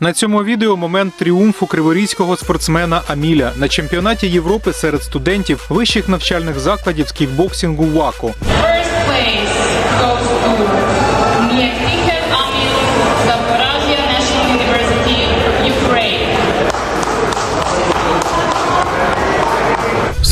На цьому відео момент тріумфу криворізького спортсмена Аміля на чемпіонаті Європи серед студентів вищих навчальних закладів з кікбоксингу ВАКО.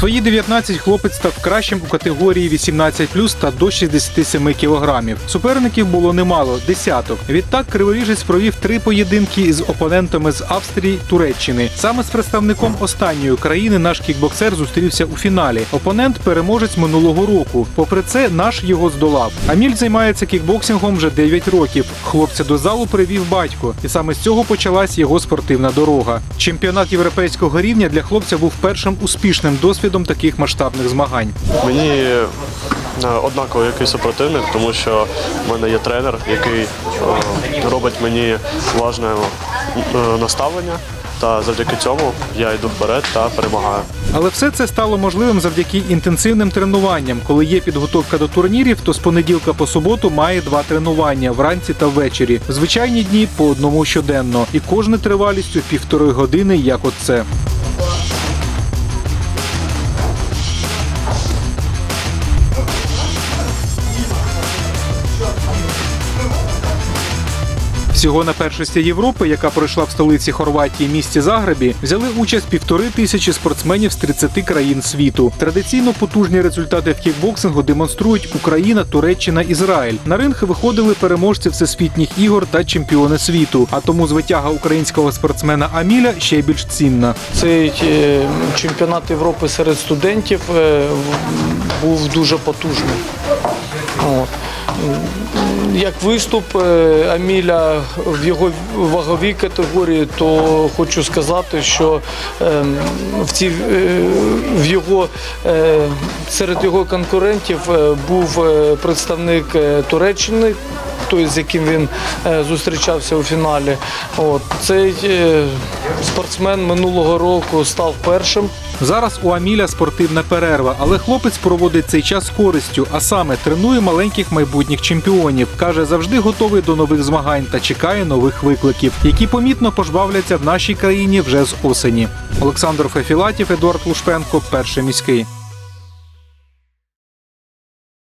Свої 19 хлопець став кращим у категорії 18+, та до 67 кілограмів. Суперників було немало десяток. Відтак криворіжець провів три поєдинки із опонентами з Австрії Туреччини. Саме з представником останньої країни наш кікбоксер зустрівся у фіналі. Опонент переможець минулого року. Попри це, наш його здолав. Аміль займається кікбоксингом вже 9 років. Хлопця до залу привів батько, і саме з цього почалась його спортивна дорога. Чемпіонат європейського рівня для хлопця був першим успішним досвідом таких масштабних змагань. Мені е, однаково який супротивник, тому що в мене є тренер, який е, робить мені важне е, наставлення. Та завдяки цьому я йду вперед та перемагаю. Але все це стало можливим завдяки інтенсивним тренуванням. Коли є підготовка до турнірів, то з понеділка по суботу має два тренування вранці та ввечері. В звичайні дні по одному щоденно, і кожне тривалістю півтори години, як от це. Всього на першості Європи, яка пройшла в столиці Хорватії місті Загребі, взяли участь півтори тисячі спортсменів з 30 країн світу. Традиційно потужні результати в кікбоксингу демонструють Україна, Туреччина, Ізраїль. На ринг виходили переможці всесвітніх ігор та чемпіони світу. А тому звитяга українського спортсмена Аміля ще більш цінна. Цей е, чемпіонат Європи серед студентів е, був дуже потужний. От. Як виступ е, Аміля в його ваговій категорії, то хочу сказати, що е, в, цій, е, в його, е, серед його конкурентів був представник Туреччини, той, з яким він зустрічався у фіналі. От. Цей спортсмен минулого року став першим. Зараз у Аміля спортивна перерва, але хлопець проводить цей час з користю, а саме тренує маленьких майбутніх чемпіонів. каже, завжди готовий до нових змагань та чекає нових викликів, які помітно пожбавляться в нашій країні вже з осені. Олександр Фефілатів, Едуард Лушпенко, перший міський.